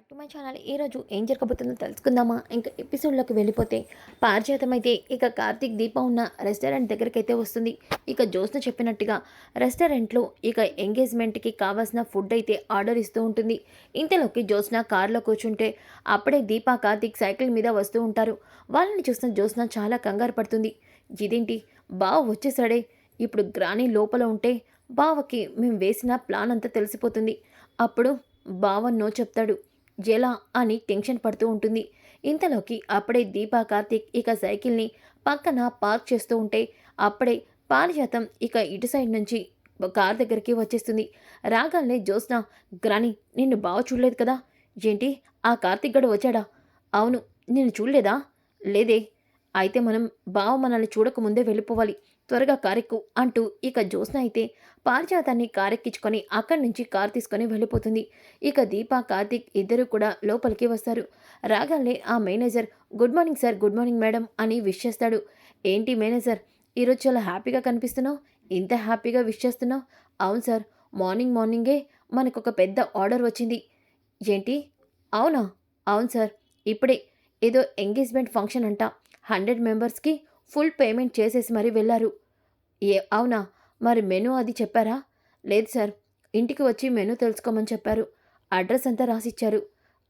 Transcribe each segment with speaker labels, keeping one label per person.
Speaker 1: Back to my channel. ఈరోజు ఏం జరగబోతుందో తెలుసుకుందామా? ఇంకా ఎపిసోడ్లోకి వెళ్ళిపోతే పారిజాతం అయితే ఇక కార్తీక్ దీప ఉన్న రెస్టారెంట్ దగ్గరికి అయితే వస్తుంది. ఇక జోస్న చెప్పినట్టుగా రెస్టారెంట్లో ఇక ఎంగేజ్మెంట్కి కావాల్సిన ఫుడ్ అయితే ఆర్డర్ ఇస్తూ ఉంటుంది. ఇంతలోకి జోస్న కార్లో కూర్చుంటే అప్పుడే దీప కార్తీక్ సైకిల్ మీద వస్తూ ఉంటారు. వాళ్ళని చూసిన జోస్న చాలా కంగారు పడుతుంది. ఇదేంటి? బావ వచ్చేసాడే. ఇప్పుడు గ్రాని లోపల ఉంటే బావకి మేము వేసిన ప్లాన్ అంతా తెలిసిపోతుంది. అప్పుడు బావ నో చెప్తాడు. ఎలా అని టెన్షన్ పడుతూ ఉంటుంది. ఇంతలోకి అప్పుడే దీపా కార్తీక్ ఇక సైకిల్ని పక్కన పార్క్ చేస్తూ ఉంటే అప్పుడే పారిజాతం ఇక ఇటు సైడ్ నుంచి కార్ దగ్గరికి వచ్చేస్తుంది. రాగానే జ్యోత్స్న గ్రాని నిన్ను బాగా చూడలేదు కదా? ఏంటి? ఆ కార్తీక్ గడు వచ్చాడా? అవును నిన్ను చూడలేదా? లేదే అయితే మనం బావ మనల్ని చూడకముందే వెళ్ళిపోవాలి. త్వరగా కారెక్కు అంటూ ఇక జ్యోత్స్న అయితే పారిజాతాన్ని కారెక్కించుకొని అక్కడి నుంచి కారు తీసుకొని వెళ్ళిపోతుంది. ఇక దీప కార్తీక్ ఇద్దరు కూడా లోపలికి వస్తారు. రాగానే ఆ manager good morning sir good morning madam అని విష్ చేస్తాడు. ఏంటి మేనేజర్ ఈరోజు చాలా హ్యాపీగా కనిపిస్తున్నావు? ఇంత హ్యాపీగా విష్ చేస్తున్నావు? అవును సార్ మార్నింగ్ మార్నింగే మనకు ఒక పెద్ద ఆర్డర్ వచ్చింది. ఏంటి? అవునా? అవును సార్ ఇప్పుడే ఏదో ఎంగేజ్మెంట్ ఫంక్షన్ అంట. హండ్రెడ్ మెంబర్స్కి ఫుల్ పేమెంట్ చేసేసి మరీ వెళ్ళారు. ఏ అవునా? మరి మెనూ అది చెప్పారా? లేదు సార్. ఇంటికి వచ్చి మెనూ తెలుసుకోమని చెప్పారు. అడ్రస్ అంతా రాసిచ్చారు.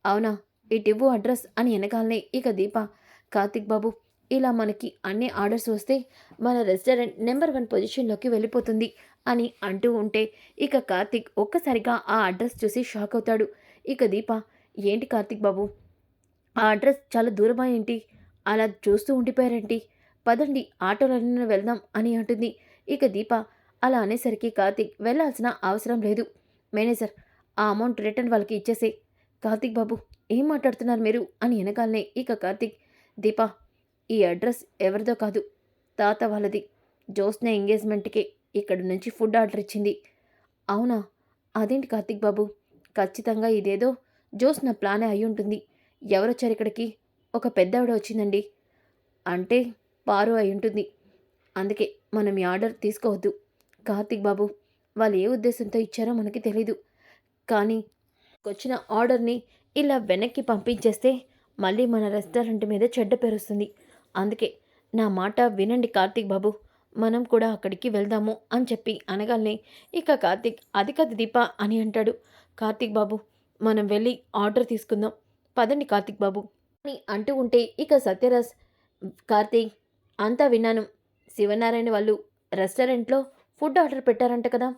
Speaker 1: అవునా? ఇటివ్వు అడ్రస్ అని వెనకాలనే ఇక దీప కార్తిక్ బాబు ఇలా మనకి అన్ని ఆర్డర్స్ వస్తే మన రెస్టారెంట్ నెంబర్ వన్ పొజిషన్లోకి వెళ్ళిపోతుంది అని అంటూ ఉంటే ఇక కార్తిక్ ఒక్కసారిగా ఆ అడ్రస్ చూసి షాక్ అవుతాడు. ఇక దీప ఏంటి కార్తిక్ బాబు? ఆ అడ్రస్ చాలా దూరమా ఏంటి? అలా చూస్తూ ఉండిపోయారేంటి? పదండి ఆటోలోనే వెళ్దాం అని అంటుంది. ఇక దీప అలా అనేసరికి కార్తీక్ వెళ్ళాల్సిన అవసరం లేదు. మేనేజర్ ఆ అమౌంట్ రిటర్న్ వాళ్ళకి ఇచ్చేసే. కార్తీక్ బాబు ఏం మాట్లాడుతున్నారు మీరు? అని వెనకాలనే ఇక కార్తీక్. దీప ఈ అడ్రస్ ఎవరిదో కాదు. తాత వాళ్ళది. జోస్న ఎంగేజ్మెంట్కి ఇక్కడి నుంచి ఫుడ్ ఆర్డర్ ఇచ్చింది. అవునా? అదేంటి కార్తీక్ బాబు? ఖచ్చితంగా ఇదేదో జోస్న ప్లానే అయి ఉంటుంది ఎవరొచ్చారు ఇక్కడికి? ఒక పెద్దవిడ వచ్చిందండి. అంటే పారు అయి ఉంటుంది. అందుకే మనం ఈ ఆర్డర్ తీసుకోవద్దు. కార్తిక్ బాబు వాళ్ళు ఏ ఉద్దేశంతో ఇచ్చారో మనకి తెలీదు. కానీ వచ్చిన ఆర్డర్ని ఇలా వెనక్కి పంపించేస్తే మళ్ళీ మన రెస్టారెంట్ మీద చెడ్డ పేరుస్తుంది అందుకే నా మాట వినండి కార్తిక్ బాబు. మనం కూడా అక్కడికి వెళ్దాము అని చెప్పి అనగానే ఇక కార్తిక్ అది కాదు దీప అని అంటాడు. కార్తిక్ బాబు మనం వెళ్ళి ఆర్డర్ తీసుకుందాం. పదండి కార్తిక్ బాబు అని అంటూ ఉంటే ఇక సత్యరాజ్ కార్తీక్ అంతా విన్నాను. శివనారాయణ వాళ్ళు రెస్టారెంట్లో ఫుడ్ ఆర్డర్ పెట్టారంట కదా.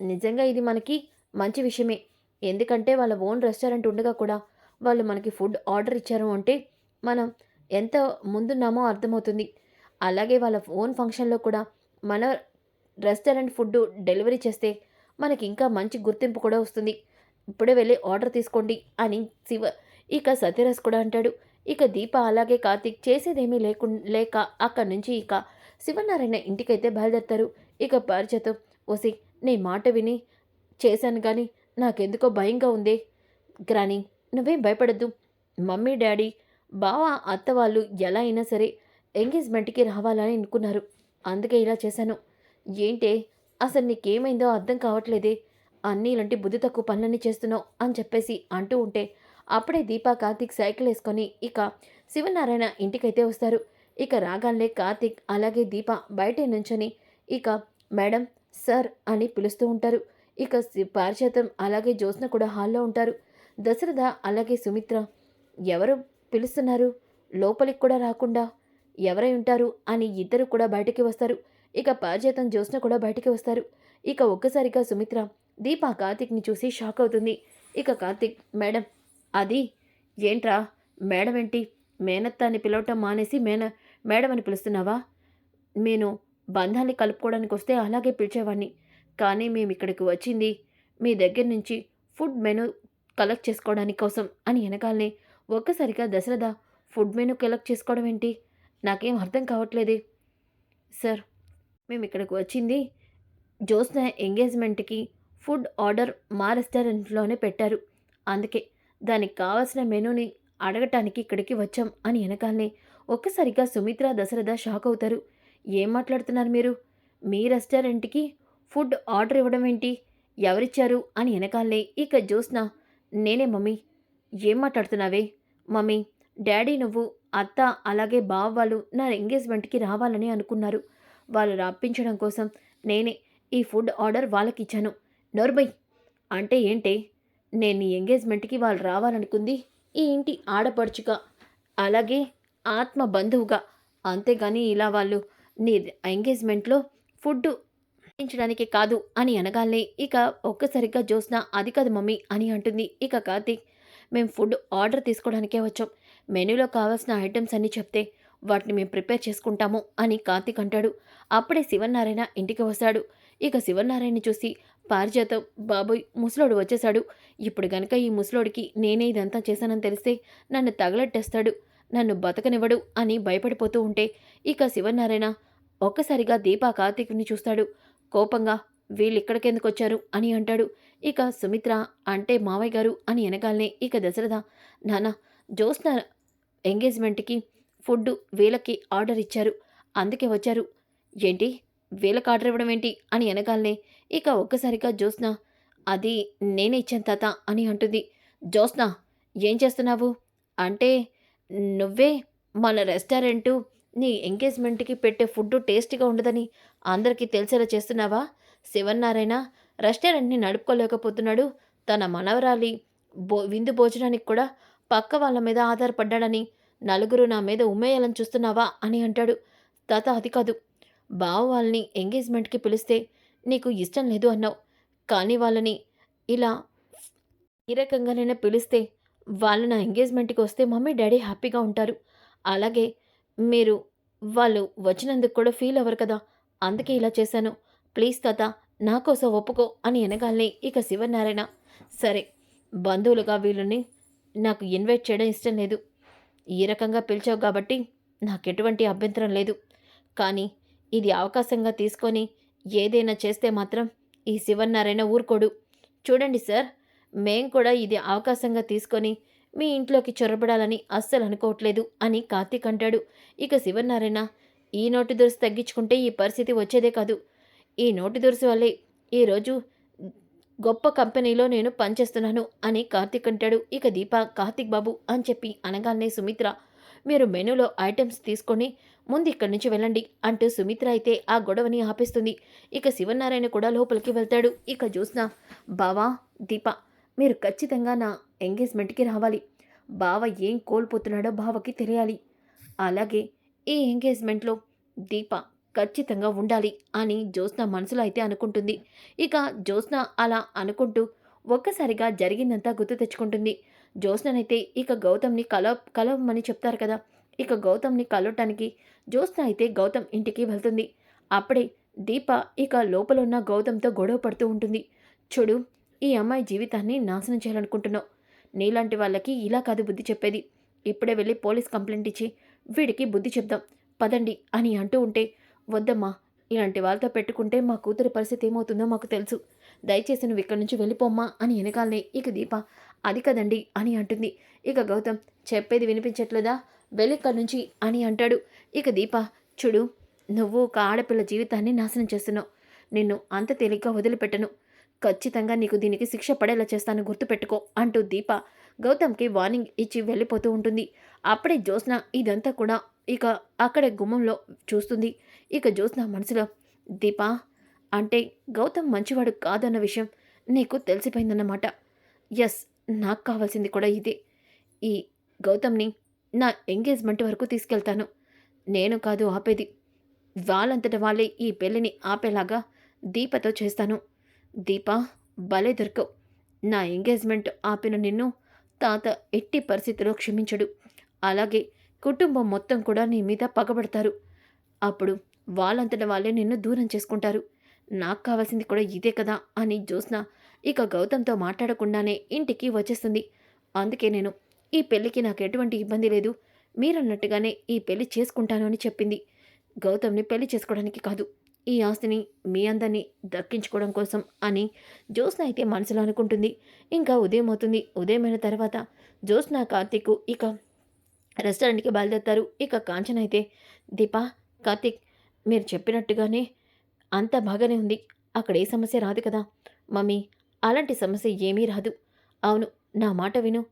Speaker 1: నిజంగా ఇది మనకి మంచి విషయమే. ఎందుకంటే వాళ్ళ ఓన్ రెస్టారెంట్ ఉండగా కూడా వాళ్ళు మనకి ఫుడ్ ఆర్డర్ ఇచ్చారు అంటే మనం ఎంత ముందున్నామో అర్థమవుతుంది. అలాగే వాళ్ళ ఓన్ ఫంక్షన్లో కూడా మన రెస్టారెంట్ ఫుడ్ డెలివరీ చేస్తే మనకి ఇంకా మంచి గుర్తింపు కూడా వస్తుంది. ఇప్పుడే వెళ్ళి ఆర్డర్ తీసుకోండి అని శివ ఇక సత్యరాజ్ కూడా అంటాడు. ఇక దీప అలాగే కార్తీక్ చేసేదేమీ లేకు లేక అక్కడి నుంచి ఇక శివనారాయణ ఇంటికైతే బయలుదేరుతారు. ఇక పరిచయతో ఓసి నీ మాట విని చేశాను కానీ నాకెందుకో భయంగా ఉంది. గ్రాని నువ్వేం భయపడద్దు. మమ్మీ డాడీ బావ అత్త వాళ్ళు ఎలా అయినా సరే ఎంగేజ్మెంట్కి రావాలని అనుకున్నారు. అందుకే ఇలా చేశాను. ఏంటే అసలు నీకేమైందో అర్థం కావట్లేదే. అన్నీ ఇలాంటి బుద్ధి తక్కువ పనులన్నీ చేస్తున్నావు అని చెప్పేసి అంటూ ఉంటే అప్పుడే దీపా కార్తీక్ సైకిల్ వేసుకొని ఇక శివనారాయణ ఇంటికైతే వస్తారు. ఇక రాగానే కార్తీక్ అలాగే దీప బయటే నుంచొని ఇక మేడం సార్ అని పిలుస్తూ ఉంటారు. ఇక సి- పారిజాతం అలాగే జ్యోత్స్న కూడా హాల్లో ఉంటారు. దశరథ అలాగే సుమిత్ర ఎవరు పిలుస్తున్నారు? లోపలికి కూడా రాకుండా ఎవరై ఉంటారు? అని ఇద్దరు కూడా బయటికి వస్తారు. ఇక పారిజాతం జ్యోత్స్న కూడా బయటికి వస్తారు. ఇక ఒక్కసారిగా సుమిత్ర దీప కార్తిక్ని చూసి షాక్ అవుతుంది. ఇక కార్తీక్ మేడం అది? ఏంట్రా? మేడం ఏంటి మేనత్త అని పిలవటం మానేసి మేన మేడం అని పిలుస్తున్నావా? నేను బంధాన్ని కలుపుకోవడానికి వస్తే అలాగే పిలిచేవాడిని కానీ మేము ఇక్కడికి వచ్చింది మీ దగ్గర నుంచి ఫుడ్ మెనూ కలెక్ట్ చేసుకోవడానికి కోసం అని వెనకాలనే ఒక్కసారిగా దశరథ ఫుడ్ మెనూ కలెక్ట్ చేసుకోవడం ఏంటి? నాకేం అర్థం కావట్లేదే. సార్ మేము ఇక్కడికి వచ్చింది జ్యోత్స్న ఎంగేజ్మెంట్కి ఫుడ్ ఆర్డర్ మా రెస్టారెంట్లోనే పెట్టారు. అందుకే దానికి కావాల్సిన మెనూని అడగటానికి ఇక్కడికి వచ్చాం అని వెనకాలనే ఒక్కసారిగా సుమిత్ర దశరథ షాక్ అవుతారు. ఏం మాట్లాడుతున్నారు మీరు? మీ రెస్టారెంట్కి ఫుడ్ ఆర్డర్ ఇవ్వడం ఏంటి? ఎవరిచ్చారు? అని వెనకాలనే ఇక జ్యోత్స్న నేనే మమ్మీ. ఏం మాట్లాడుతున్నావే? మమ్మీ డాడీ నువ్వు అత్త అలాగే బావ వాళ్ళు నా ఎంగేజ్మెంట్కి రావాలని అనుకున్నారు. వాళ్ళు రప్పించడం కోసం నేనే ఈ ఫుడ్ ఆర్డర్ వాళ్ళకి ఇచ్చాను నోర్బై అంటే ఏంటి? నేను నీ ఎంగేజ్మెంట్కి వాళ్ళు రావాలనుకుంది ఈ ఇంటి ఆడపడుచుగా అలాగే ఆత్మ బంధువుగా. అంతేగాని ఇలా వాళ్ళు నీ ఎంగేజ్మెంట్లో ఫుడ్ ఇచ్చడానికి కాదు అని అనగానే ఇక ఒక్కసారిగా జ్యోత్స్న అది కాదు మమ్మీ అని అంటుంది. ఇక కార్తీక్ మేము ఫుడ్ ఆర్డర్ తీసుకోవడానికే వచ్చాం. మెనూలో కావాల్సిన ఐటమ్స్ అన్నీ చెప్తే వాటిని మేము ప్రిపేర్ చేసుకుంటాము అని కార్తీక్ అంటాడు. అప్పుడే శివనారాయణ ఇంటికి వస్తాడు. ఇక శివనారాయణ చూసి పారిజాతం బాబోయ్ ముసలోడు వచ్చేశాడు. ఇప్పుడు గనక ఈ ముసలోడికి నేనే ఇదంతా చేశానని తెలిస్తే నన్ను తగలెట్టేస్తాడు. నన్ను బతకనివ్వడు అని భయపడిపోతూ ఉంటే ఇక శివనారాయణ ఒక్కసారిగా దీపా కార్తీక్ని చూస్తాడు. కోపంగా వీళ్ళిక్కడికెందుకు వచ్చారు? అని అంటాడు. ఇక సుమిత్ర అంటే మావయ్య గారు అని అనగానే ఇక దశరథ నాన్న జ్యోత్స్న ఎంగేజ్మెంట్కి ఫుడ్ వీళ్ళకి ఆర్డర్ ఇచ్చారు. అందుకే వచ్చారు. ఏంటి? వీళ్ళకి ఆర్డర్ ఇవ్వడం ఏంటి అని అనగానే ఇక ఒక్కసారిగా జ్యోత్స్న అది నేనే ఇచ్చాను తాత అని అంటుంది. జ్యోత్స్న ఏం చేస్తున్నావు? అంటే నువ్వే మన రెస్టారెంటు నీ ఎంగేజ్మెంట్కి పెట్టే ఫుడ్ టేస్టీగా ఉండదని అందరికీ తెలిసేలా చేస్తున్నావా? శివన్నారాయణ రెస్టారెంట్ని నడుపుకోలేకపోతున్నాడు. తన మనవరాలి భో విందు భోజనానికి కూడా పక్క వాళ్ళ మీద ఆధారపడ్డాడని నలుగురు నా మీద ఉమ్మేయాలని చూస్తున్నావా? అని అంటాడు. తాత అది కాదు. బావ వాళ్ళని ఎంగేజ్మెంట్కి పిలిస్తే నీకు ఇష్టం లేదు అన్నావు. కానీ వాళ్ళని ఇలా ఈ రకంగానైనా పిలిస్తే వాళ్ళు నా ఎంగేజ్మెంట్కి వస్తే మమ్మీ డాడీ హ్యాపీగా ఉంటారు. అలాగే మీరు వాళ్ళు వచ్చినందుకు కూడా ఫీల్ అవ్వరు కదా. అందుకే ఇలా చేశాను. ప్లీజ్ తాత నా కోసం ఒప్పుకో అని అనగానే ఇక శివనారాయణ. సరే బంధువులుగా వీళ్ళని నాకు ఇన్వైట్ చేయడం ఇష్టం లేదు. ఈ రకంగా పిలిచావు కాబట్టి నాకు ఎటువంటి అభ్యంతరం లేదు. కానీ ఇది అవకాశంగా తీసుకొని ఏదైనా చేస్తే మాత్రం ఈ శివన్నారాయణ ఊరుకోడు. చూడండి సార్ మేం కూడా ఇది అవకాశంగా తీసుకొని మీ ఇంట్లోకి చొరబడాలని అస్సలు అనుకోవట్లేదు అని కార్తీక్ అంటాడు. ఇక శివనారాయణ ఈ నోటి దురుసు తగ్గించుకుంటే ఈ పరిస్థితి వచ్చేదే కాదు. ఈ నోటి దురుసు వల్లే ఈరోజు గొప్ప కంపెనీలో నేను పనిచేస్తున్నాను అని కార్తీక్ అంటాడు. ఇక దీప కార్తీక్ బాబు అని చెప్పి అనగానే సుమిత్ర మీరు మెనూలో ఐటమ్స్ తీసుకొని ముందు ఇక్కడి నుంచి వెళ్ళండి అంటూ సుమిత్ర అయితే ఆ గొడవని ఆపేస్తుంది. ఇక శివనారాయణ కూడా లోపలికి వెళ్తాడు. ఇక చూసిన బావా దీప మీరు ఖచ్చితంగా నా ఎంగేజ్మెంట్కి రావాలి. బావ ఏం కోల్పోతున్నాడో బావకి తెలియాలి. అలాగే ఈ ఎంగేజ్మెంట్లో దీప ఖచ్చితంగా ఉండాలి అని జ్యోత్స్న మనసులో అయితే అనుకుంటుంది. ఇక జ్యోత్స్న అలా అనుకుంటూ ఒక్కసారిగా జరిగిందంతా గుర్తు తెచ్చుకుంటుంది. జ్యోత్స్ననైతే ఇక గౌతమ్ని కల కలవమని చెప్తారు కదా. ఇక గౌతమ్ని కలవటానికి జ్యోత్స్న అయితే గౌతమ్ ఇంటికి వెళ్తుంది. అప్పుడే దీప ఇక లోపల ఉన్న గౌతమ్తో గొడవ పడుతూ ఉంటుంది. చూడు ఈ అమ్మాయి జీవితాన్ని నాశనం చేయాలనుకుంటున్నావు. నీలాంటి వాళ్ళకి ఇలా కాదు బుద్ధి చెప్పేది. ఇప్పుడే వెళ్ళి పోలీస్ కంప్లైంట్ ఇచ్చి వీడికి బుద్ధి చెప్దాం. పదండి అని అంటూ ఉంటే వద్దమ్మా ఇలాంటి వాళ్ళతో పెట్టుకుంటే మా కూతురి పరిస్థితి ఏమవుతుందో మాకు తెలుసు. దయచేసి నువ్వు ఇక్కడి నుంచి వెళ్ళిపోమ్మా అని వెనకాలనే ఇక దీప అది కదండి అని అంటుంది. ఇక గౌతమ్ చెప్పేది వినిపించట్లేదా? వెళ్ళిక్కడి నుంచి అని అంటాడు. ఇక దీప చూడు నువ్వు ఒక ఆడపిల్ల జీవితాన్ని నాశనం చేస్తున్నావు. నిన్ను అంత తేలిగ్గా వదిలిపెట్టను. ఖచ్చితంగా నీకు దీనికి శిక్ష పడేలా చేస్తాను గుర్తుపెట్టుకో అంటూ దీప గౌతమ్కి వార్నింగ్ ఇచ్చి వెళ్ళిపోతూ ఉంటుంది. అప్పుడే జ్యోత్స్న ఇదంతా కూడా ఇక అక్కడే గుమ్మంలో చూస్తుంది. ఇక జ్యోత్స్న మనసులో దీపా అంటే గౌతమ్ మంచివాడు కాదన్న విషయం నీకు తెలిసిపోయిందన్నమాట. ఎస్ నాకు కావాల్సింది కూడా ఇదే. ఈ గౌతమ్ని నా ఎంగేజ్మెంట్ వరకు తీసుకెళ్తాను. నేను కాదు ఆపేది. వాళ్ళంతట వాళ్ళే ఈ పెళ్ళిని ఆపేలాగా దీపతో చేస్తాను. దీప భలే దొరకవు. నా ఎంగేజ్మెంట్ ఆపిన నిన్ను తాత ఎట్టి పరిస్థితిలో క్షమించడు. అలాగే కుటుంబం మొత్తం కూడా నీ మీద పగబడతారు. అప్పుడు వాళ్ళంతట వాళ్ళే నిన్ను దూరం చేసుకుంటారు. నాకు కావాల్సింది కూడా ఇదే కదా అని జ్యోత్స్న ఇక గౌతమ్తో మాట్లాడకుండానే ఇంటికి వచ్చేస్తుంది. అందుకే నేను ఈ పెళ్ళికి నాకు ఎటువంటి ఇబ్బంది లేదు. మీరన్నట్టుగానే ఈ పెళ్ళి చేసుకుంటాను అని చెప్పింది. గౌతమ్ని పెళ్ళి చేసుకోవడానికి కాదు. ఈ ఆస్తిని మీ అందరినీ దక్కించుకోవడం కోసం అని జ్యోత్స్న అయితే మనసులో అనుకుంటుంది. ఇంకా ఉదయం అవుతుంది. ఉదయమైన తర్వాత జ్యోత్స్న కార్తీక్ ఇక రెస్టారెంట్కి బయలుదేరుతారు. ఇక కాంచన అయితే దీపా కార్తీక్ మీరు చెప్పినట్టుగానే అంతా బాగానే ఉంది. అక్కడ ఏ సమస్య రాదు కదా. మమ్మీ అలాంటి సమస్య ఏమీ రాదు. అవును నా మాట విను.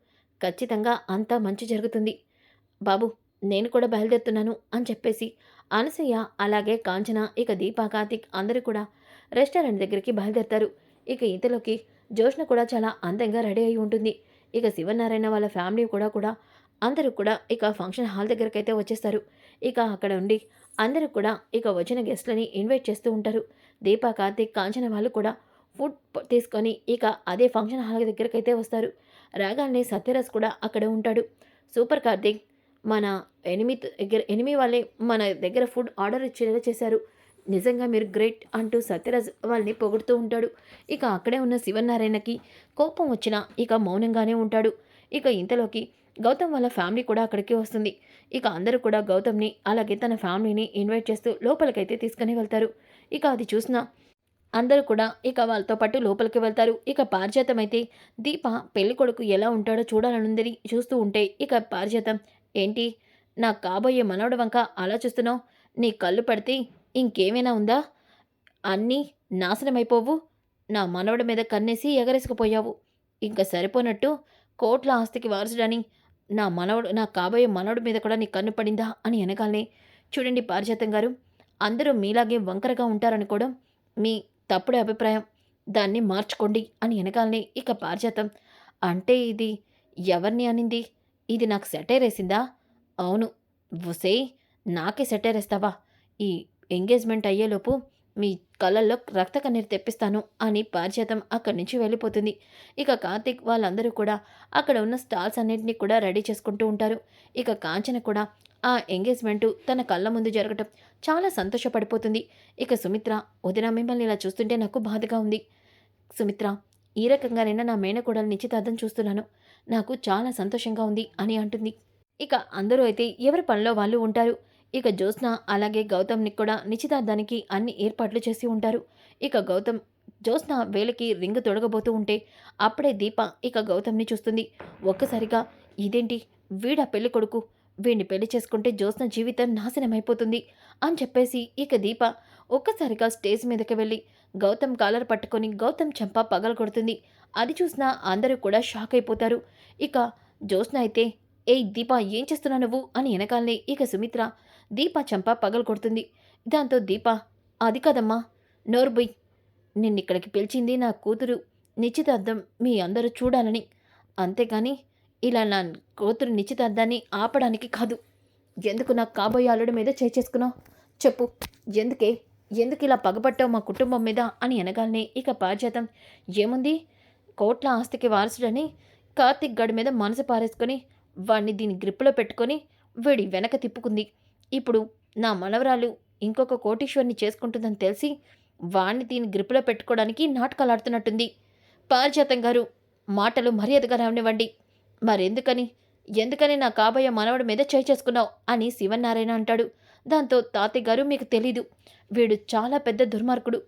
Speaker 1: ఖచ్చితంగా అంతా మంచి జరుగుతుంది. బాబు నేను కూడా బయలుదేరుతున్నాను అని చెప్పేసి అనసూయ అలాగే కాంచన ఇక దీపా కార్తిక్ అందరూ కూడా రెస్టారెంట్ దగ్గరికి బయలుదేరుతారు. ఇక ఇంతలోకి జోష్న కూడా చాలా అందంగా రెడీ అయి ఉంటుంది. ఇక శివనారాయణ వాళ్ళ ఫ్యామిలీ కూడా కూడా అందరూ కూడా ఇక ఫంక్షన్ హాల్ దగ్గరకైతే వచ్చేస్తారు. ఇక అక్కడ ఉండి అందరూ కూడా ఇక వచ్చిన గెస్ట్లని ఇన్వైట్ చేస్తూ ఉంటారు. దీపా కార్తిక్ కాంచన వాళ్ళు కూడా ఫుడ్ తీసుకొని ఇక అదే ఫంక్షన్ హాల్ దగ్గరకైతే వస్తారు. రాగానే సత్యరాజ్ కూడా అక్కడే ఉంటాడు. సూపర్ కార్తిక్ మన ఎనిమి దగ్గర ఎనిమి వాళ్ళే మన దగ్గర ఫుడ్ ఆర్డర్ ఇచ్చేలా చేశారు. నిజంగా మీరు గ్రేట్ అంటూ సత్యరాజ్ వాళ్ళని పొగుడుతూ ఉంటాడు. ఇక అక్కడే ఉన్న శివనారాయణకి కోపం వచ్చినా ఇక మౌనంగానే ఉంటాడు. ఇక ఇంతలోకి గౌతమ్ వాళ్ళ ఫ్యామిలీ కూడా అక్కడికి వస్తుంది. ఇక అందరూ కూడా గౌతమ్ని అలాగే తన ఫ్యామిలీని ఇన్వైట్ చేస్తూ లోపలికైతే తీసుకుని వెళ్తారు. ఇక అది చూసిన అందరూ కూడా ఇక వాళ్ళతో పాటు లోపలికి వెళ్తారు. ఇక పారిజాతం అయితే దీప పెళ్ళి కొడుకు ఎలా ఉంటాడో చూడాలనుందని చూస్తూ ఉంటే ఇక పారిజాతం ఏంటి? నా కాబోయే మనవడు వంక అలా చూస్తున్నావు? నీ కళ్ళు పడితే ఇంకేమైనా ఉందా? అన్నీ నాశనమైపోవు. నా మనవడి మీద కన్నేసి ఎగరేసుకుపోయావు. ఇంకా సరిపోనట్టు కోట్ల ఆస్తికి వారసుడని నా మనవడు నా కాబోయే మనవడి మీద కూడా నీ కన్ను పడిందా? అని వెనకాలనే చూడండి పారిజాతం గారు అందరూ మీలాగే వంకరగా ఉంటారనుకోవడం మీ తప్పుడు అభిప్రాయం. దాన్ని మార్చుకోండి అని వెనకాలని ఇక పారిజాతం అంటే ఇది ఎవరిని అనింది? ఇది నాకు సెటైరేసిందా అవును. వసే నాకే సెటైరేస్తావా ఈ ఎంగేజ్మెంట్ అయ్యేలోపు మీ కళ్ళల్లో రక్త కన్నీరు తెప్పిస్తాను అని పారిజాతం అక్కడి నుంచి వెళ్ళిపోతుంది. ఇక కార్తిక్ వాళ్ళందరూ కూడా అక్కడ ఉన్న స్టాల్స్ అన్నింటినీ కూడా రెడీ చేసుకుంటూ ఉంటారు. ఇక కాంచన కూడా ఆ ఎంగేజ్మెంటు తన కళ్ళ ముందు జరగటం చాలా సంతోషపడిపోతుంది. ఇక సుమిత్ర వదిన మిమ్మల్ని ఇలా చూస్తుంటే నాకు బాధగా ఉంది. సుమిత్ర ఈ రకంగానైనా నా మేనకోడలు నిశ్చితార్థం చూస్తున్నాను. నాకు చాలా సంతోషంగా ఉంది అని అంటుంది. ఇక అందరూ అయితే ఎవరి పనిలో వాళ్ళు ఉంటారు. ఇక జ్యోత్స్న అలాగే గౌతమ్ని కూడా నిశ్చితార్థానికి అన్ని ఏర్పాట్లు చేసి ఉంటారు. ఇక గౌతమ్ జ్యోత్స్న వేలికి రింగ్ తొడగబోతూ ఉంటే అప్పుడే దీప ఇక గౌతమ్ని చూస్తుంది. ఒక్కసారిగా ఇదేంటి? వీడా పెళ్ళి కొడుకు వీడిని పెళ్ళి చేసుకుంటే జ్యోత్స్న జీవితం నాశనమైపోతుంది అని చెప్పేసి ఇక దీప ఒక్కసారిగా స్టేజ్ మీదకి వెళ్ళి గౌతమ్ కాలర్ పట్టుకొని గౌతమ్ చెంప పగల కొడుతుంది. అది చూసినా అందరూ కూడా షాక్ అయిపోతారు. ఇక జ్యోత్స్న అయితే ఏయ్ దీప ఏం చేస్తున్నావు నువ్వు? అని వెనకాలనే ఇక సుమిత్ర దీప చెంప పగల కొడుతుంది. దాంతో దీప అది కదమ్మా నోర్బుయ్ నిన్నిక్కడికి పిలిచింది నా కూతురు. నిశ్చితార్థం మీ అందరూ చూడాలని. అంతేగాని ఇలా నా కూతురు నిశ్చితార్థాన్ని ఆపడానికి కాదు. ఎందుకు నాకు కాబోయే అల్లుడి మీద చేసుకున్నావు? చెప్పు. ఎందుకే? ఎందుకు ఇలా పగబట్టావు మా కుటుంబం మీద? అని అనగానే ఇక పారిజాతం. ఏముంది? కోట్ల ఆస్తికి వారసుడని కార్తిక్ గడి మీద మనసు పారేసుకొని వాడిని దీని గ్రిప్పులో పెట్టుకొని వీడి వెనక తిప్పుకుంది. ఇప్పుడు నా మనవరాలు ఇంకొక కోటీశ్వరిని చేసుకుంటుందని తెలిసి వాణ్ణి దీని గ్రిప్పులో పెట్టుకోవడానికి నాటకాలాడుతున్నట్టుంది. పారిజాతం గారు మాటలు మర్యాదగా రానివ్వండి. మరెందుకని? ఎందుకని నా కాబోయే మనవడి మీద చేయి చేసుకున్నావు? అని శివనారాయణ అంటాడు. దాంతో తాతయ్య గారు మీకు తెలీదు. వీడు చాలా పెద్ద దుర్మార్గుడు.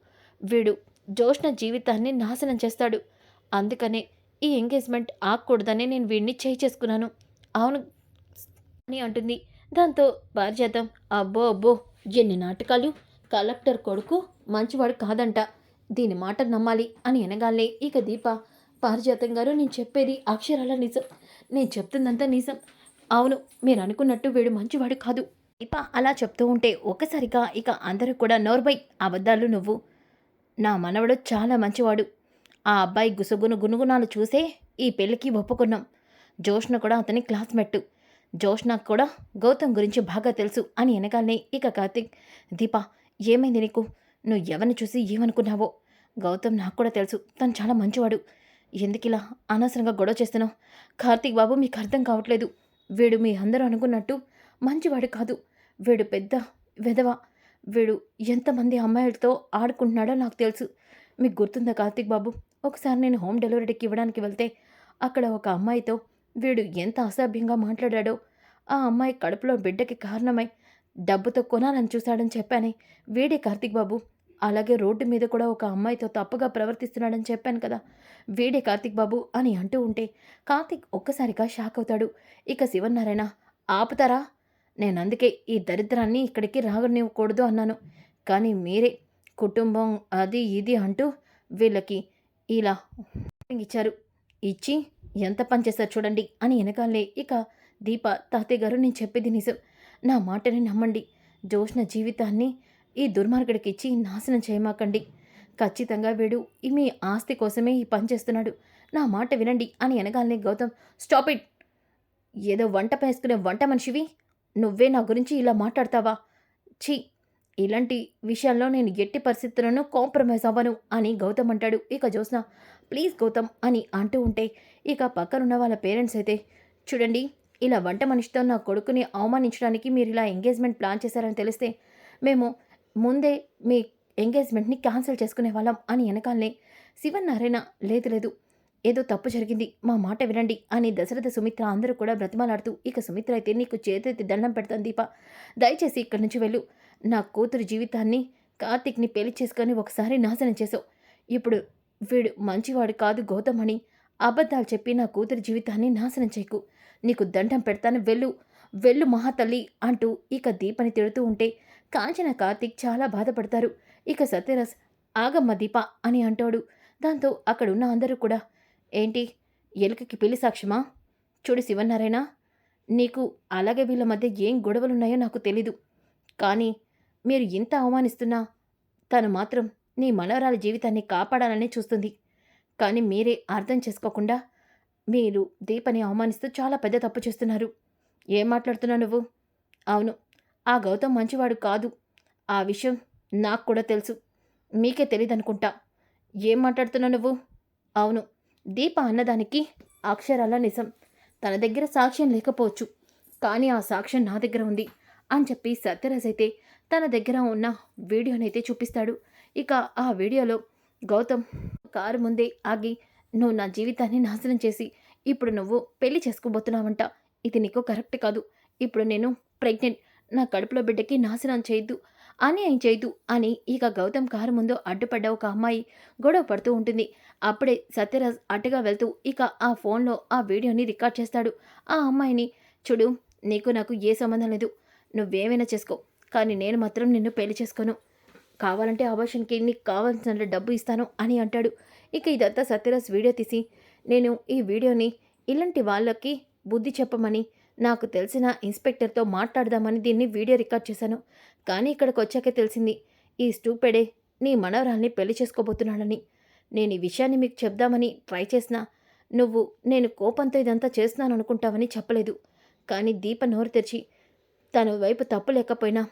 Speaker 1: వీడు జోష్ణ జీవితాన్ని నాశనం చేస్తాడు. అందుకనే ఈ ఎంగేజ్మెంట్ ఆగకూడదని నేను వీడిని చేయి చేసుకున్నాను. అవును అని అంటుంది. దాంతో పారిజాతం అబ్బో అబ్బో ఎన్ని నాటకాలు? కలెక్టర్ కొడుకు మంచివాడు కాదంట. దీని మాట నమ్మాలి అని అనగానే ఇక దీప పారిజాతం గారు నేను చెప్పేది అక్షరాల నిజం. నేను చెప్తుందంతా నిజం అవును మీరు అనుకున్నట్టు వీడు మంచివాడు కాదు. దీప అలా చెప్తూ ఉంటే ఒక్కసారిగా ఇక అందరూ కూడా నోర్బై అబద్ధాలు నువ్వు. నా మనవడు చాలా మంచివాడు. ఆ అబ్బాయి గుసగును గునుగుణాలు చూసే ఈ పెళ్ళికి ఒప్పుకున్నాం. జోష్న కూడా అతని క్లాస్మేట్ జోష్నకు కూడా గౌతమ్ గురించి బాగా తెలుసు అని వెనకాలనే ఇక కార్తిక్. దీప ఏమైంది నీకు? నువ్వు ఎవరిని చూసి ఏమనుకున్నావో? గౌతమ్ నాకు కూడా తెలుసు. తను చాలా మంచివాడు. ఎందుకు ఇలా అనవసరంగా గొడవ చేస్తున్నావు? కార్తీక్ బాబు మీకు అర్థం కావట్లేదు. వీడు మీ అందరూ అనుకున్నట్టు మంచివాడు కాదు. వీడు పెద్ద వెధవ. వీడు ఎంతమంది అమ్మాయిలతో ఆడుకుంటున్నాడో నాకు తెలుసు. మీకు గుర్తుందా కార్తీక్ బాబు? ఒకసారి నేను హోమ్ డెలివరీకి ఇవ్వడానికి వెళ్తే అక్కడ ఒక అమ్మాయితో వీడు ఎంత అసభ్యంగా మాట్లాడాడో ఆ అమ్మాయి కడుపులో బిడ్డకి కారణమై డబ్బుతో కొనాలని చూశాడని చెప్పానే వీడే కార్తీక్ బాబు. అలాగే రోడ్డు మీద కూడా ఒక అమ్మాయితో తప్పుగా ప్రవర్తిస్తున్నాడని చెప్పాను కదా. వీడే కార్తీక్ బాబు అని అంటూ ఉంటే కార్తిక్ ఒక్కసారిగా షాక్ అవుతాడు. ఇక శివనారాయణ ఆపుతారా? నేను అందుకే ఈ దరిద్రాన్ని ఇక్కడికి రాగనివ్వకూడదు అన్నాను. కానీ మీరే కుటుంబం అది ఇది అంటూ వీళ్ళకి ఇలా ఇచ్చారు. ఇచ్చి ఎంత పని చూడండి అని వెనకాలే ఇక దీప తాతయ్య గారు నేను చెప్పేది నిజం. నా మాటని నమ్మండి. జోష్న జీవితాన్ని ఈ దుర్మార్గుడికి ఇచ్చి నాశనం చేయమాకండి. ఖచ్చితంగా వీడు మీ ఆస్తి కోసమే ఈ పని చేస్తున్నాడు. నా మాట వినండి అని వెనకాలనే గౌతమ్ స్టాప్ ఇట్! ఏదో వంట పేసుకునే వంట మనిషివి. నువ్వే నా గురించి ఇలా మాట్లాడతావా? ఛీ! ఇలాంటి విషయాల్లో నేను ఎట్టి పరిస్థితులను కాంప్రమైజ్ అవ్వను అని గౌతమ్ అంటాడు. ఇక జ్యోత్స్న ప్లీజ్ గౌతమ్ అని అంటూ ఉంటే ఇక పక్కనున్న వాళ్ళ పేరెంట్స్ అయితే చూడండి ఇలా వంట మనిషితో నా కొడుకుని అవమానించడానికి మీరు ఇలా ఎంగేజ్మెంట్ ప్లాన్ చేశారని తెలిస్తే మేము ముందే మీ ఎంగేజ్మెంట్ని క్యాన్సిల్ చేసుకునే వాళ్ళం అని వెనకాలనే శివనారాయణ లేదు లేదు ఏదో తప్పు జరిగింది మా మాట వినండి అని దశరథ సుమిత్ర అందరూ కూడా బ్రతిమాలాడుతూ ఇక సుమిత్ర అయితే నీకు చేతెత్తి దండం పెడతాను దీప. దయచేసి ఇక్కడి నుంచి వెళ్ళు. నా కూతురు జీవితాన్ని కార్తిక్ని పెళ్ళి చేసుకొని ఒకసారి నాశనం చేసావు. ఇప్పుడు వీడు మంచివాడు కాదు గౌతమ్ అని అబద్ధాలు చెప్పి నా కూతురు జీవితాన్ని నాశనం చేయకు. నీకు దండం పెడతాను వెళ్ళు. వెళ్ళు మహాతల్లి అంటూ ఇక దీపని తిడుతూ ఉంటే కాంచన కార్తిక్ చాలా బాధపడతారు. ఇక సత్యరస్ ఆగమ్మ దీప అని అంటాడు. దాంతో అక్కడున్న అందరూ కూడా ఏంటి ఎలుకకి పెళ్ళి సాక్ష్యమా? చూడు శివనారాయణ నీకు అలాగే వీళ్ళ మధ్య ఏం గొడవలున్నాయో నాకు తెలీదు. కానీ మీరు ఇంత అవమానిస్తున్నా తను మాత్రం నీ మనవరాల జీవితాన్ని కాపాడాలని చూస్తుంది. కానీ మీరే అర్థం చేసుకోకుండా మీరు దీపని అవమానిస్తూ చాలా పెద్ద తప్పు చేస్తున్నారు. ఏం మాట్లాడుతున్నావు నువ్వు? అవును ఆ గౌతమ్ మంచివాడు కాదు. ఆ విషయం నాకు కూడా తెలుసు. మీకే తెలియదనుకుంటా ఏం మాట్లాడుతున్నావు నువ్వు? అవును దీప అన్నదానికి అక్షరాల నిజం. తన దగ్గర సాక్ష్యం లేకపోవచ్చు. కానీ ఆ సాక్ష్యం నా దగ్గర ఉంది అని చెప్పి సత్యరాజ్ అయితే తన దగ్గర ఉన్న వీడియోనైతే చూపిస్తాడు. ఇక ఆ వీడియోలో గౌతమ్ కారు ముందే ఆగి నువ్వు నా జీవితాన్ని నాశనం చేసి ఇప్పుడు నువ్వు పెళ్ళి చేసుకోబోతున్నావంట. ఇది నీకు కరెక్ట్ కాదు. ఇప్పుడు నేను ప్రెగ్నెంట్. నా కడుపులో బిడ్డకి నాశనం చేయొద్దు అన్యాయం చేయదు అని ఇక గౌతమ్ కారు ముందు అడ్డుపడ్డ ఒక అమ్మాయి గొడవ పడుతూ ఉంటుంది. అప్పుడే సత్యరాజ్ అటుగా వెళ్తూ ఇక ఆ ఫోన్లో ఆ వీడియోని రికార్డ్ చేస్తాడు. ఆ అమ్మాయిని చూడు నీకు నాకు ఏ సంబంధం లేదు. నువ్వేమైనా చేసుకో కానీ నేను మాత్రం నిన్ను పెళ్ళి చేసుకోను. కావాలంటే ఆభాషన్కి నీకు కావాల్సిన డబ్బు ఇస్తాను అని అంటాడు. ఇక ఇదంతా సత్యరాజ్ వీడియో తీసి నేను ఈ వీడియోని ఇలాంటి వాళ్ళకి బుద్ధి చెప్పమని నాకు తెలిసిన ఇన్స్పెక్టర్తో మాట్లాడదామని దీన్ని వీడియో రికార్డ్ చేశాను. కానీ ఇక్కడికి వచ్చాకే తెలిసింది ఈ స్టూపెడే నీ మనవరాల్ని పెళ్ళి చేసుకోబోతున్నాడని. నేను ఈ విషయాన్ని మీకు చెప్దామని ట్రై చేసినా నువ్వు నేను కోపంతో ఇదంతా చేస్తున్నాను అనుకుంటావని చెప్పలేదు. కానీ దీప నోరు తెరిచి తన వైపు తప్పు లేకపోయినా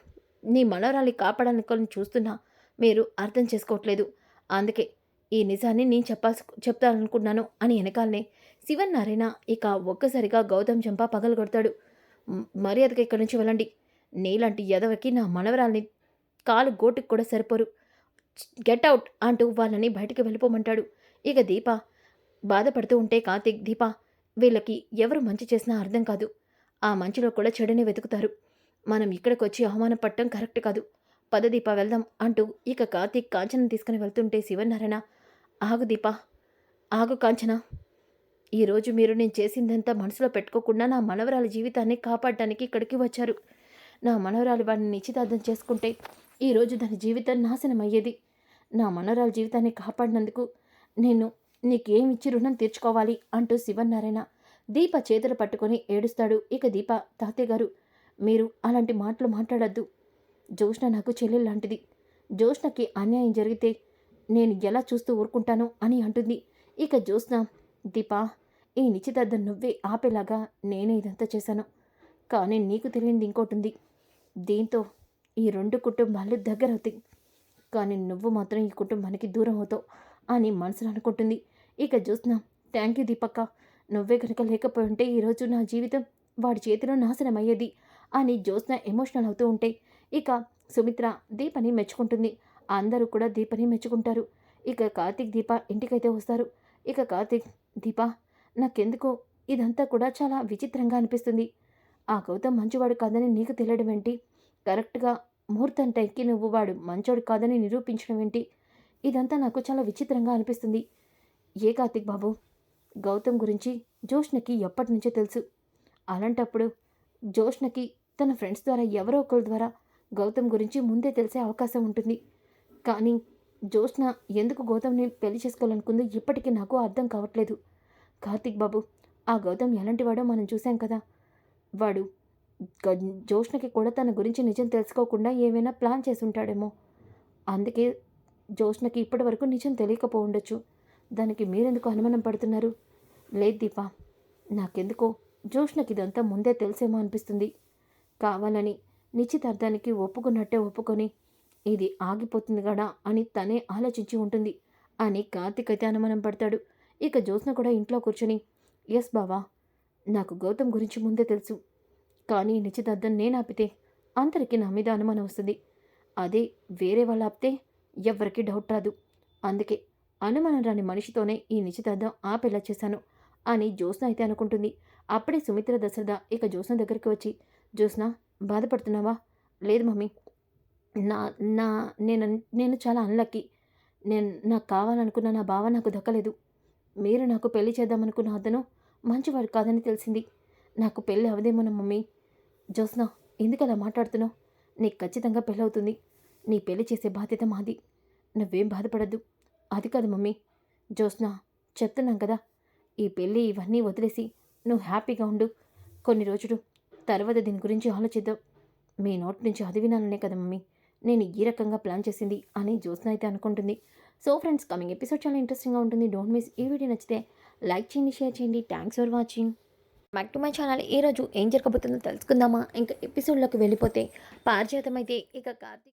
Speaker 1: నీ మనవరాల్ని కాపాడాలనుకొని చూస్తున్నా మీరు అర్థం చేసుకోవట్లేదు. అందుకే ఈ నిజాన్ని నేను చెప్పాల్సి చెప్తాననుకున్నాను అని వెనకాలనే శివన్నారాయణ ఇక ఒక్కసారిగా గౌతమ్ చంప పగలగొడతాడు. "మ్, మర్యాదగా ఇక్కడి నుంచి వెళ్ళండి. నీలాంటి ఎదవకి నా మనవరాల్ని కాలు గోటుకు కూడా సరిపోరు. గెట్ అవుట్ అంటూ వాళ్ళని బయటికి వెళ్ళిపోమంటాడు. ఇక దీప బాధపడుతూ ఉంటే కార్తీక్ దీప వీళ్ళకి ఎవరు మంచి చేసినా అర్థం కాదు. ఆ మంచిలో కూడా చెడుని వెతుకుతారు. మనం ఇక్కడికి వచ్చి అవమానపడటం కరెక్ట్ కాదు. పద దీప వెళ్దాం అంటూ ఇక కార్తీక్ కాంచన తీసుకుని వెళ్తుంటే శివనారాయణ ఆగు దీప ఆగు కాంచన? ఈరోజు మీరు నేను చేసిందంతా మనసులో పెట్టుకోకుండా నా మనవరాలి జీవితాన్ని కాపాడడానికి ఇక్కడికి వచ్చారు. నా మనవరాలు వాడిని నిశ్చితార్థం చేసుకుంటే ఈరోజు దాని జీవితం నాశనం అయ్యేది నా మనవరాలి జీవితాన్ని కాపాడినందుకు నేను నీకేమిచ్చి రుణం తీర్చుకోవాలి అంటూ శివనారాయణ దీప చేతులు పట్టుకొని ఏడుస్తాడు. ఇక దీప తాతయ్య గారు మీరు అలాంటి మాటలు మాట్లాడద్దు. జోష్ణ నాకు చెల్లెలు లాంటిది. జోష్ణకి అన్యాయం జరిగితే నేను ఎలా చూస్తూ ఊరుకుంటాను అని అంటుంది. ఇక జోష్ణ దీపా ఈ నిశ్చితార్థం నువ్వే ఆపేలాగా నేనే ఇదంతా చేశాను. కానీ నీకు తెలియంది ఇంకోటి ఉంది దీంతో ఈ రెండు కుటుంబాలు దగ్గరవుతాయి. కానీ నువ్వు మాత్రం ఈ కుటుంబానికి దూరం అవుతావు అని మనసులో అనుకుంటుంది. ఇక చూసినా థ్యాంక్ యూ దీపక్క. నువ్వే కనుక లేకపోయి ఉంటే ఈరోజు నా జీవితం వాడి చేతిలో నాశనం అయ్యేది అని జ్యోత్స్న ఎమోషనల్ అవుతూ ఉంటే ఇక సుమిత్ర దీపని మెచ్చుకుంటుంది. అందరూ కూడా దీపని మెచ్చుకుంటారు. ఇక కార్తీక్ దీప ఇంటికైతే వస్తారు. ఇక కార్తీక్ దీప నాకెందుకో ఇదంతా కూడా చాలా విచిత్రంగా అనిపిస్తుంది. ఆ గౌతమ్ మంచివాడు కాదని నీకు తెలియడం ఏంటి? కరెక్ట్గా ముహూర్తం టైంకి నువ్వు వాడు మంచోడు కాదని నిరూపించడం ఏంటి? ఇదంతా నాకు చాలా విచిత్రంగా అనిపిస్తుంది. ఏ కార్తిక్ బాబు? గౌతమ్ గురించి జోష్నకి ఎప్పటి నుంచో తెలుసు. అలాంటప్పుడు జోష్నకి తన ఫ్రెండ్స్ ద్వారా ఎవరో ఒకరి ద్వారా గౌతమ్ గురించి ముందే తెలిసే అవకాశం ఉంటుంది. కానీ జోష్న ఎందుకు గౌతమ్ని పెళ్ళి చేసుకోవాలనుకుందో ఇప్పటికీ నాకు అర్థం కావట్లేదు. కార్తిక్ బాబు ఆ గౌతమ్ ఎలాంటి వాడో మనం చూసాం కదా. వాడు గ- కూడా తన గురించి నిజం తెలుసుకోకుండా ఏమైనా ప్లాన్ చేసి ఉంటాడేమో అందుకే జోష్ణకి ఇప్పటి వరకు నిజం తెలియకపో దానికి మీరెందుకు అనుమానం పడుతున్నారు? లేదు దీపా నాకెందుకో జ్యోష్ణకి ఇదంతా ముందే తెలిసేమో అనిపిస్తుంది. కావాలని నిశ్చితార్థానికి ఒప్పుకున్నట్టే ఒప్పుకొని ఇది ఆగిపోతుంది కదా అని తనే ఆలోచించి ఉంటుంది అని కార్తిక్ అయితే అనుమానం పడతాడు. ఇక జ్యోత్స్న కూడా ఇంట్లో కూర్చొని ఎస్ బావా నాకు గౌతమ్ గురించి ముందే తెలుసు. కానీ ఈ నిశ్చితార్థం నేను ఆపితే అందరికీ నా మీద అనుమానం వస్తుంది. అదే వేరే వాళ్ళు ఆపితే ఎవరికీ డౌట్ రాదు. అందుకే అనుమానం రాని మనిషితోనే ఈ నిశ్చితార్థం ఆపేలా చేశాను అని జ్యోత్స్న అయితే అనుకుంటుంది. అప్పుడే సుమిత్ర దశరథ ఇక జ్యోత్స్న దగ్గరికి వచ్చి జ్యోత్స్న బాధపడుతున్నావా? లేదు మమ్మీ. నా నా నేను నేను చాలా అన్లక్కీ నేను నాకు కావాలనుకున్న నా బావ నాకు దక్కలేదు. మీరు నాకు పెళ్ళి చేద్దామనుకున్న అతను మంచివాడు కాదని తెలిసింది. నాకు పెళ్ళి అవదేమోన మమ్మీ. జ్యోత్స్న ఎందుకు అలా మాట్లాడుతున్నావు? నీకు ఖచ్చితంగా పెళ్ళవుతుంది. నీ పెళ్ళి చేసే బాధ్యత మాది. నువ్వేం బాధపడద్దు. అది కాదు మమ్మీ. జ్యోత్స్న చెప్తున్నాం కదా. ఈ పెళ్ళి ఇవన్నీ వదిలేసి నువ్వు హ్యాపీగా ఉండు. కొన్ని రోజులు తర్వాత దీని గురించి ఆలోచిద్దాం. మీ నోటి నుంచి అది వినాలనే కదా మమ్మీ. నేను ఈ రకంగా ప్లాన్ చేసింది అని జ్యోత్స్న అయితే అనుకుంటుంది. సో ఫ్రెండ్స్ కమింగ్ ఎపిసోడ్ చాలా ఇంట్రెస్టింగ్గా ఉంటుంది. డోంట్ మిస్ ఈ వీడియో నచ్చితే లైక్ చేయండి షేర్ చేయండి. Thanks for watching back to my channel ఈరోజు ఏం జరగబోతుందో తెలుసుకుందామా? ఇంకా ఎపిసోడ్లోకి వెళ్ళిపోతే పారిజాతం అయితే ఇక కార్తీక్